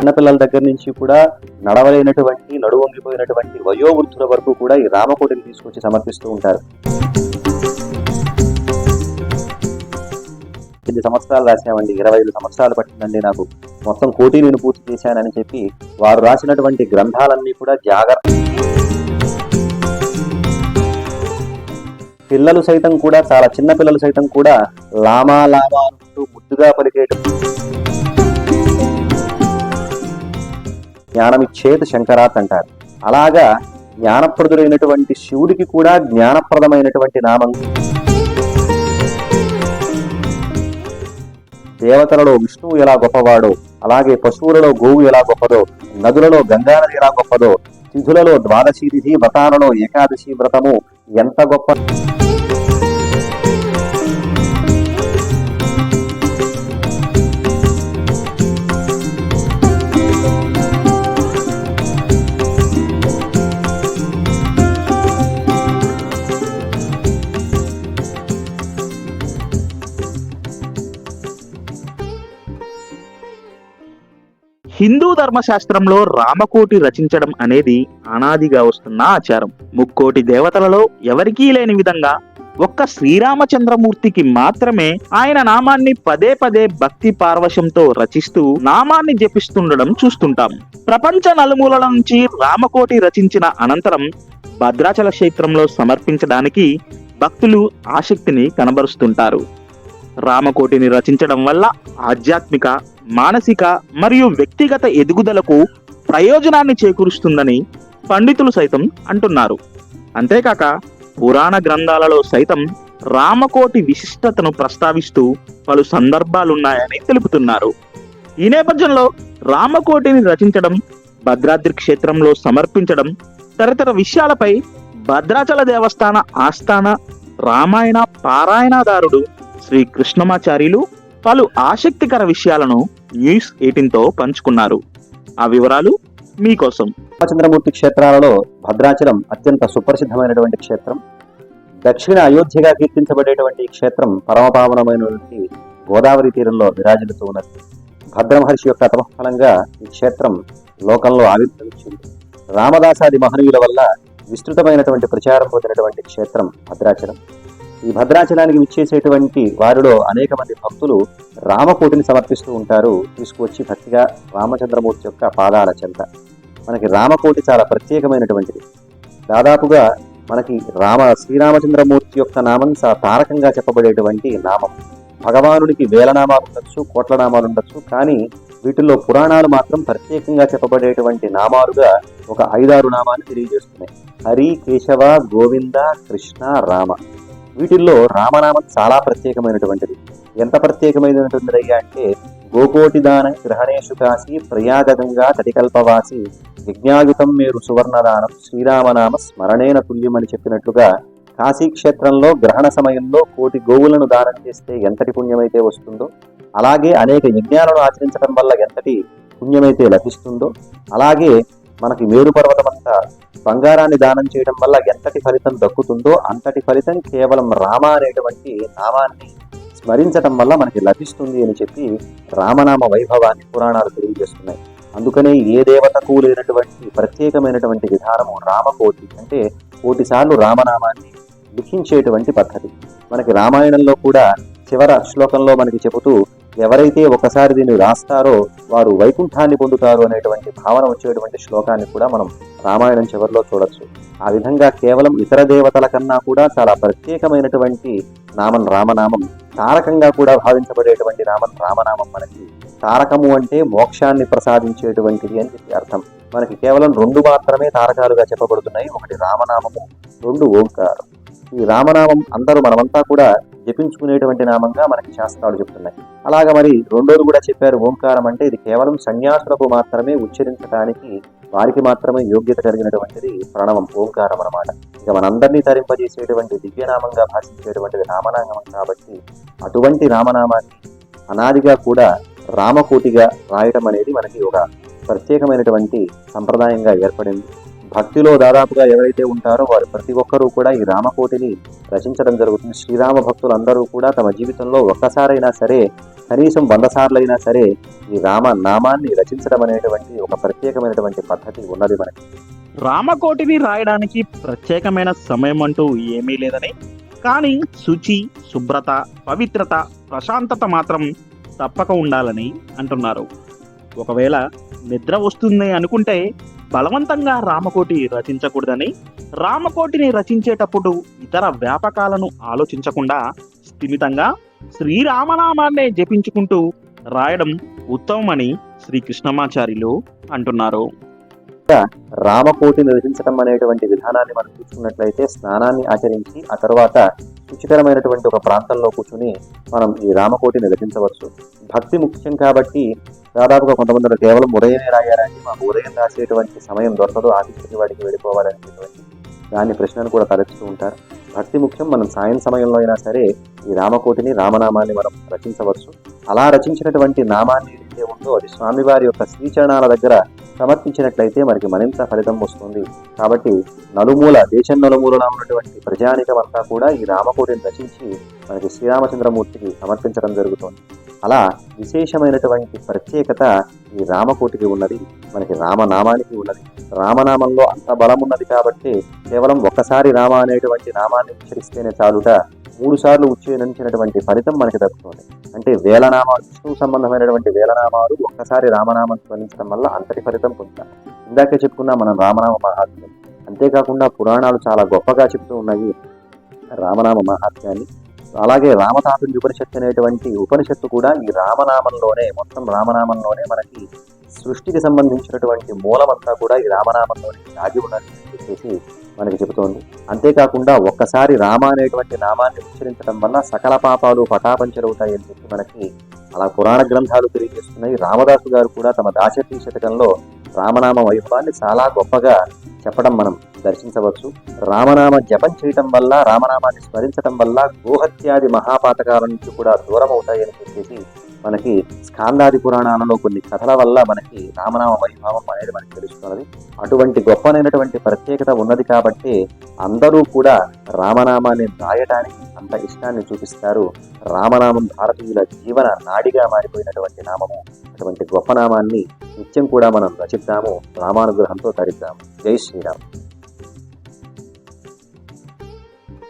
చిన్నపిల్లల దగ్గర నుంచి కూడా నడవలేనటువంటి నడువొంగిపోయినటువంటి వయోవృద్ధుల వరకు కూడా ఈ రామకోటిని తీసుకొచ్చి సమర్పిస్తూ ఉంటారు. ఎనిమిది సంవత్సరాలు రాసామండి ఇరవై ఐదు సంవత్సరాలు పట్టిందండి నాకు. మొత్తం కోటి నేను పూర్తి చేశానని చెప్పి వారు రాసినటువంటి గ్రంథాలన్నీ కూడా జాగ్రత్త పిల్లలు సైతం కూడా చాలా చిన్న పిల్లలు సైతం కూడా లామా లామా అంటూ ముద్దుగా పలికేట జ్ఞానమిచ్చేది శంకరాత్ అంటారు. అలాగా జ్ఞానప్రదుడైనటువంటి శివుడికి కూడా జ్ఞానప్రదమైనటువంటి నామం. దేవతలలో విష్ణువు ఎలా గొప్పవాడో అలాగే పశువులలో గోవు ఎలా గొప్పదో నదులలో గంగానది ఎలా గొప్పదో తిథులలో ద్వాదశి తిథి వ్రతాలలో ఏకాదశి వ్రతము ఎంత గొప్ప హిందూ ధర్మశాస్త్రంలో రామకోటి రచించడం అనేది అనాదిగా వస్తున్న ఆచారం. ముక్కోటి దేవతలలో ఎవరికీ లేని విధంగా ఒక్క శ్రీరామచంద్రమూర్తికి మాత్రమే ఆయన నామాన్ని పదే పదే భక్తి పార్వశంతో రచిస్తూ నామాన్ని జపిస్తుండడం చూస్తుంటాం. ప్రపంచ నలుమూలల నుంచి రామకోటి రచించిన అనంతరం భద్రాచల క్షేత్రంలో సమర్పించడానికి భక్తులు ఆసక్తిని కనబరుస్తుంటారు. రామకోటిని రచించడం వల్ల ఆధ్యాత్మిక మానసిక మరియు వ్యక్తిగత ఎదుగుదలకు ప్రయోజనాన్ని చేకూరుస్తుందని పండితులు సైతం అంటున్నారు. అంతేకాక పురాణ గ్రంథాలలో సైతం రామకోటి విశిష్టతను ప్రస్తావిస్తూ పలు సందర్భాలున్నాయని తెలుపుతున్నారు. ఈ నేపథ్యంలో రామకోటిని రచించడం భద్రాద్రి క్షేత్రంలో సమర్పించడం తదితర విషయాలపై భద్రాచల దేవస్థాన ఆస్థాన రామాయణ పారాయణదారుడు శ్రీ కృష్ణమాచార్యులు పలు ఆసక్తికర విషయాలను న్యూస్ ఎయిటీన్తో పంచుకున్నారు. ఆ వివరాలు మీకోసం. రామచంద్రమూర్తి క్షేత్రాలలో భద్రాచలం అత్యంత సుప్రసిద్ధమైనటువంటి క్షేత్రం. దక్షిణ అయోధ్యగా కీర్తించబడేటువంటి ఈ క్షేత్రం పరమపావనమైనటువంటి గోదావరి తీరంలో విరాజిల్లుతూ ఉన్నది. భద్రమహర్షి యొక్క తపఫలంగా ఈ క్షేత్రం లోకంలో ఆవిర్భవించింది. రామదాసాది మహనీయుల వల్ల విస్తృతమైనటువంటి ప్రచారం పొందినటువంటి క్షేత్రం భద్రాచలం. ఈ భద్రాచలానికి విచ్చేసేటువంటి వారిలో అనేక మంది భక్తులు రామకోటిని సమర్పిస్తూ ఉంటారు. తీసుకువచ్చి భక్తిగా రామచంద్రమూర్తి యొక్క పాదాల చెంత. మనకి రామకోటి చాలా ప్రత్యేకమైనటువంటిది. దాదాపుగా మనకి రామ శ్రీరామచంద్రమూర్తి యొక్క నామం చాలా తారకంగా చెప్పబడేటువంటి నామం. భగవానుడికి వేల నామాలు ఉండొచ్చు కోట్ల నామాలు ఉండొచ్చు కానీ వీటిల్లో పురాణాలు మాత్రం ప్రత్యేకంగా చెప్పబడేటువంటి నామాలుగా ఒక ఐదారు నామాన్ని తెలియజేస్తున్నాయి. హరి కేశవ గోవింద కృష్ణ రామ. వీటిల్లో రామనామం చాలా ప్రత్యేకమైనటువంటిది. ఎంత ప్రత్యేకమైనటువంటిది అంటే గోకోటి దాన గ్రహణేషు కాశీ ప్రయాగంగా తటికల్పవాసి విజ్ఞాయుతం మేరు సువర్ణదానం శ్రీరామనామ స్మరణేన తుల్యమని చెప్పినట్లుగా కాశీ క్షేత్రంలో గ్రహణ సమయంలో కోటి గోవులను దానం చేస్తే ఎంతటి పుణ్యమైతే వస్తుందో అలాగే అనేక యజ్ఞాలను ఆచరించడం వల్ల ఎంతటి పుణ్యమైతే లభిస్తుందో అలాగే మనకి మేరు పర్వతమంతా బంగారాన్ని దానం చేయడం వల్ల ఎంతటి ఫలితం దక్కుతుందో అంతటి ఫలితం కేవలం రామ అనేటువంటి నామాన్ని స్మరించటం వల్ల మనకి లభిస్తుంది అని చెప్పి రామనామ వైభవాన్ని పురాణాలు తెలియజేస్తున్నాయి. అందుకనే ఏ దేవతకు లేనటువంటి ప్రత్యేకమైనటువంటి విధానము రామకోటి అంటే కోటిసార్లు రామనామాన్ని లిఖించేటువంటి పద్ధతి. మనకి రామాయణంలో కూడా చివర శ్లోకంలో మనకి చెబుతూ ఎవరైతే ఒకసారి దీన్ని రాస్తారో వారు వైకుంఠాన్ని పొందుతారు అనేటువంటి భావన వచ్చేటువంటి శ్లోకాన్ని కూడా మనం రామాయణం చివరిలో చూడొచ్చు. ఆ విధంగా కేవలం ఇతర దేవతల కన్నా కూడా చాలా ప్రత్యేకమైనటువంటి నామం రామనామం తారకంగా కూడా భావించబడేటువంటి నామం రామనామం మనకి తారకము అంటే మోక్షాన్ని ప్రసాదించేటువంటిది అని చెప్పి అర్థం. మనకి కేవలం రెండు మాత్రమే తారకాలుగా చెప్పబడుతున్నాయి. ఒకటి రామనామము రెండు ఓంకారం. ఈ రామనామం అందరూ మనమంతా కూడా జపించుకునేటువంటి నామంగా మనకి శాస్త్రాలు చెప్తున్నాయి. అలాగా మరి రెండోది కూడా చెప్పారు ఓంకారం అంటే ఇది కేవలం సన్యాసులకు మాత్రమే ఉచ్చరించడానికి వారికి మాత్రమే యోగ్యత కలిగినటువంటిది ప్రణవం ఓంకారం అన్నమాట. ఇక మనందరినీ తరింపజేసేటువంటి దివ్యనామంగా భాషించేటువంటిది రామనామం కాబట్టి అటువంటి రామనామాన్ని అనాదిగా కూడా రామకోటిగా రాయటం అనేది మనకి ఒక ప్రత్యేకమైనటువంటి సంప్రదాయంగా ఏర్పడింది. భక్తిలో దాదాపుగా ఎవరైతే ఉంటారో వారు ప్రతి ఒక్కరూ కూడా ఈ రామకోటిని రచించడం జరుగుతుంది. శ్రీరామ భక్తులందరూ కూడా తమ జీవితంలో ఒక్కసారైనా సరే కనీసం వంద సార్లైనా సరే ఈ రామ నామాన్ని రచించడం అనేటువంటి ఒక ప్రత్యేకమైనటువంటి పద్ధతి ఉన్నది మనకి. రామకోటిని రాయడానికి ప్రత్యేకమైన సమయం అంటూ ఏమీ లేదని కానీ శుచి శుభ్రత పవిత్రత ప్రశాంతత మాత్రం తప్పక ఉండాలని అంటున్నారు. ఒకవేళ నిద్ర వస్తుంది అనుకుంటే బలవంతంగా రామకోటి రచించకూడదని రామకోటిని రచించేటప్పుడు ఇతర వ్యాపకాలను ఆలోచించకుండా స్థిమితంగా శ్రీరామనామాన్నే జపించుకుంటూ రాయడం ఉత్తమమని శ్రీకృష్ణమాచార్యులు అంటున్నారు. రామకోటిని రచించడం అనేటువంటి విధానాన్ని మనం చూసుకున్నట్లయితే స్నానాన్ని ఆచరించి ఆ తర్వాత రుచికరమైనటువంటి ఒక ప్రాంతంలో కూర్చుని మనం ఈ రామకోటిని రచించవచ్చు. భక్తి ముఖ్యం కాబట్టి దాదాపుగా కొంతమంది కేవలం ఉదయమే రాయాలని మాకు ఉదయం రాసేటువంటి సమయం దొరకదు ఆఫీస్కి వాడికి వెళ్ళిపోవాలనేటువంటి దాని ప్రశ్నను కూడా తలెత్తుతూ ఉంటారు. భక్తి ముఖ్యం మనం సాయం సమయంలో అయినా సరే ఈ రామకోటిని రామనామాన్ని మనం రచించవచ్చు. అలా రచించినటువంటి నామాన్ని ఏదైతే ఉందో అది స్వామివారి యొక్క శ్రీచరణాల దగ్గర సమర్పించినట్లయితే మనకి మరింత ఫలితం వస్తుంది. కాబట్టి నలుమూల దేశం నలుమూలన ఉన్నటువంటి ప్రజానికమంతా కూడా ఈ రామకోటిని రచించి మనకి శ్రీరామచంద్రమూర్తికి సమర్పించడం జరుగుతుంది. అలా విశేషమైనటువంటి ప్రత్యేకత ఈ రామకోటికి ఉన్నది మనకి రామనామానికి ఉన్నది. రామనామంలో అంత బలం ఉన్నది కాబట్టి కేవలం ఒక్కసారి రామ అనేటువంటి నామాన్ని ఉచ్చరిస్తేనే చాలుట. మూడు సార్లు ఉచ్చరించినటువంటి ఫలితం మనకి దక్కుతుంది. అంటే వేలనామాలు విష్ణువు సంబంధమైనటువంటి వేలనామాలు ఒక్కసారి రామనామం స్మరించడం వల్ల అంతటి ఫలితం పొందుతాం. ఇందాకే చెప్పుకున్నా మనం రామనామ మహాత్మ్యం. అంతేకాకుండా పురాణాలు చాలా గొప్పగా చెప్తూ ఉన్నాయి రామనామ మహాత్మ్యాన్ని. అలాగే రామతాతుల్య ఉపనిషత్తు అనేటువంటి ఉపనిషత్తు కూడా ఈ రామనామంలోనే మొత్తం రామనామంలోనే మనకి సృష్టికి సంబంధించినటువంటి మూలమంతా కూడా ఈ రామనామంలోనే దాగి ఉన్నది అని చెప్పేసి మనకి చెబుతోంది. అంతేకాకుండా ఒక్కసారి రామ అనేటువంటి నామాన్ని ఉచ్చరించడం వల్ల సకల పాపాలు పటాపంచలవుతాయి అని చెప్పి మనకి అలా పురాణ గ్రంథాలు తెలియజేస్తున్నాయి. రామదాసు గారు కూడా తమ దాశతీ శతకంలో రామనామ వైభవాన్ని చాలా గొప్పగా చెప్పడం మనం దర్శించవచ్చు. రామనామ జపం చేయటం వల్ల రామనామాన్ని స్మరించటం వల్ల గోహత్యాది మహాపాతకాల నుంచి కూడా దూరం అవుతాయని చెప్పేసి మనకి స్కాందాది పురాణాలలో కొన్ని కథల వల్ల మనకి రామనామ వైభవం అనేది మనకి తెలుస్తున్నది. అటువంటి గొప్పనైనటువంటి ప్రత్యేకత ఉన్నది కాబట్టి అందరూ కూడా రామనామాన్ని రాయటానికి అంత ఇష్టాన్ని చూపిస్తారు. రామనామం భారతీయుల జీవన నాడిగా మారిపోయినటువంటి నామము. అటువంటి గొప్ప నామాన్ని నిత్యం కూడా మనం రచిద్దాము. రామానుగ్రహంతో తరిద్దాము. జై శ్రీరామ్.